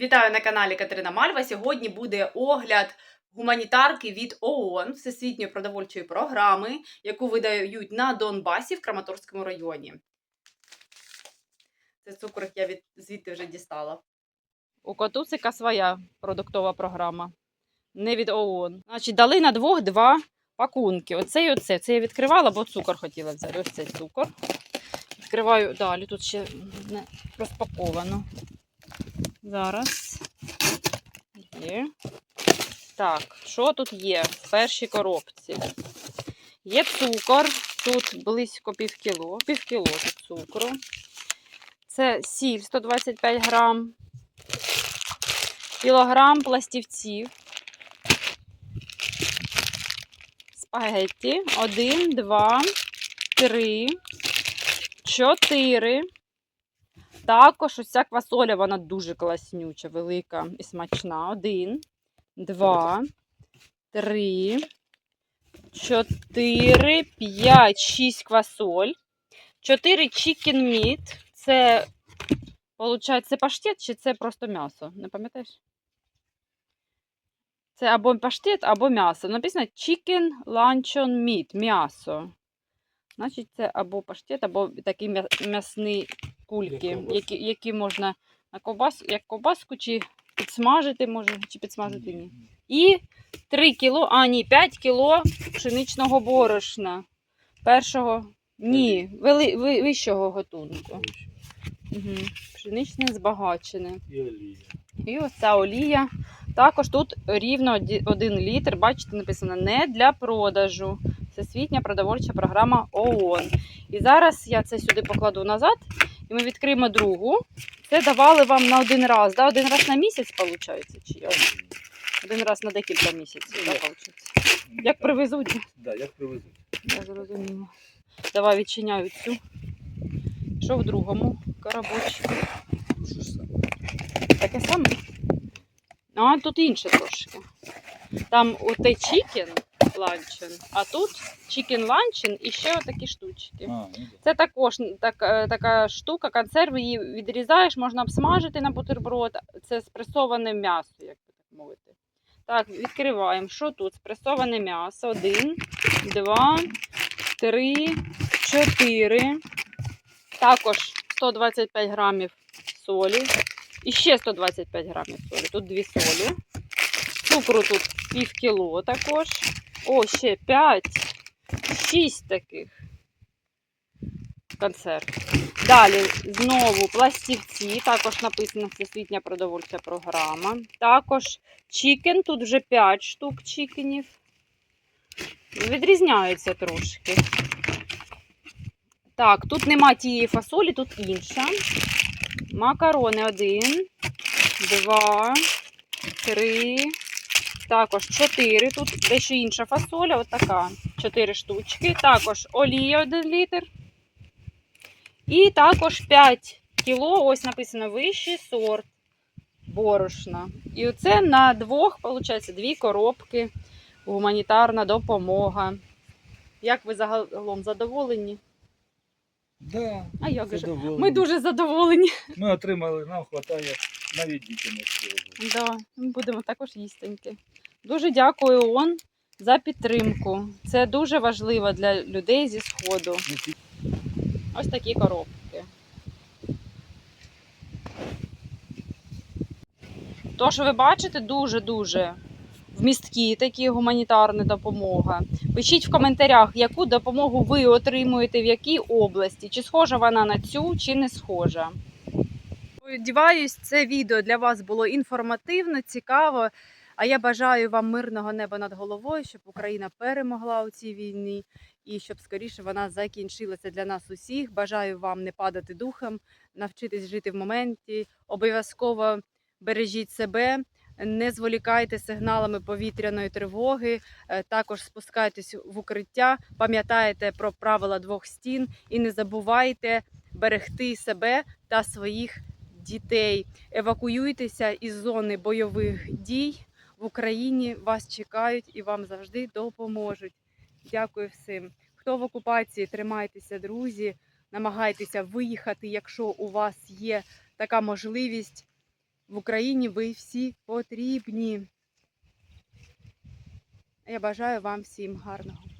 Вітаю на каналі Катерина Мальва. Сьогодні буде огляд гуманітарки від ООН Всесвітньої продовольчої програми, яку видають на Донбасі в Краматорському районі. Це цукор я від звідти вже дістала. У Котусика своя продуктова програма. Не від ООН. Значить, дали на двох два пакунки. Оце і оце. Це я відкривала, бо цукор хотіла взяти. Ось цей цукор. Відкриваю далі. Тут ще не розпаковано. Зараз. Є. Так, що тут є в першій коробці? Є цукор, тут близько півкіло. Півкіло тут цукру. Це сіль 125 грам. Кілограм пластівців. Спагетті. Один, два, три, чотири. Також ось ця квасоля, вона дуже класнюча, велика і смачна. Один, два, три, чотири, п'ять, шість квасоль. Чотири chicken meat. Це, виходить, це паштет чи це просто м'ясо? Не пам'ятаєш? Це або паштет, або м'ясо. Написано chicken luncheon meat, м'ясо. Значить, це або паштет, або такий м'ясний кульки, Як які, які можна на ковбас, як ковбаску, чи підсмажити, може, чи підсмажити ні. І 3 кіло, а ні, 5 кіло пшеничного борошна. Першого, ні, вели, ви, вищого готунку. Угу. Пшеничне збагачене. І олія. І оця олія. Також тут рівно 1 літр, бачите, написано не для продажу. Всесвітня продовольча програма ООН. І зараз я це сюди покладу назад, і ми відкриємо другу. Це давали вам на один раз. Да? Один раз на місяць, виходить? Чи як? один раз на декілька місяців, да, виходить? Як привезуть, Да, як привезуть. я зрозуміла. Давай відчиняю цю. Що в другому коробочку? Таке саме. А тут інше трошки. Там отей чікен ланчен, а тут чікен ланчен і ще отакі штучки. А, ну. Це також так, е, така штука, консерви її відрізаєш, можна обсмажити на бутерброд. Це спресоване м'ясо, як би так мовити. Так, відкриваємо. Що тут? Спресоване м'ясо. Один, два, три, чотири. Також 125 грамів солі. І ще 125 грамів солі. Тут дві солі. Цукру тут пів кіло також. О, ще 5, 6 таких консерв. Далі знову пластівці, також написано Всесвітня продовольча програма. Також чікен, тут вже 5 штук чікенів. Відрізняються трошки. Так, тут нема тієї фасолі, тут інша. Макарони один, два, три, також чотири. Тут дещо інша фасоля, отака. Чотири штучки. Також олія 1 літр. І також 5 кіло, ось написано вищий сорт борошна. І оце на двох, виходить, дві коробки. Гуманітарна допомога. Як ви загалом задоволені? Да, А як же? задоволені. Ми дуже задоволені. Ми отримали, нам вистачає навіть дітям. Да, ми будемо також їстеньки. Дуже дякую ООН за підтримку. Це дуже важливо для людей зі Сходу. Ось такі коробки. Тож ви бачите, дуже-дуже вмісткі такі гуманітарна допомога. Пишіть в коментарях, яку допомогу ви отримуєте в якій області. Чи схожа вона на цю, чи не схожа. Сподіваюсь, це відео для вас було інформативно, цікаво. А я бажаю вам мирного неба над головою, щоб Україна перемогла у цій війні і щоб скоріше вона закінчилася для нас усіх. Бажаю вам не падати духом, навчитись жити в моменті. Обов'язково бережіть себе, не зволікайте сигналами повітряної тривоги. е, Також спускайтесь в укриття, пам'ятайте про правила двох стін і не забувайте берегти себе та своїх дітей. Евакуюйтеся із зони бойових дій. В Україні вас чекають і вам завжди допоможуть. Дякую всім. Хто в окупації, тримайтеся, друзі, намагайтеся виїхати, якщо у вас є така можливість. В Україні ви всі потрібні. Я бажаю вам всім гарного.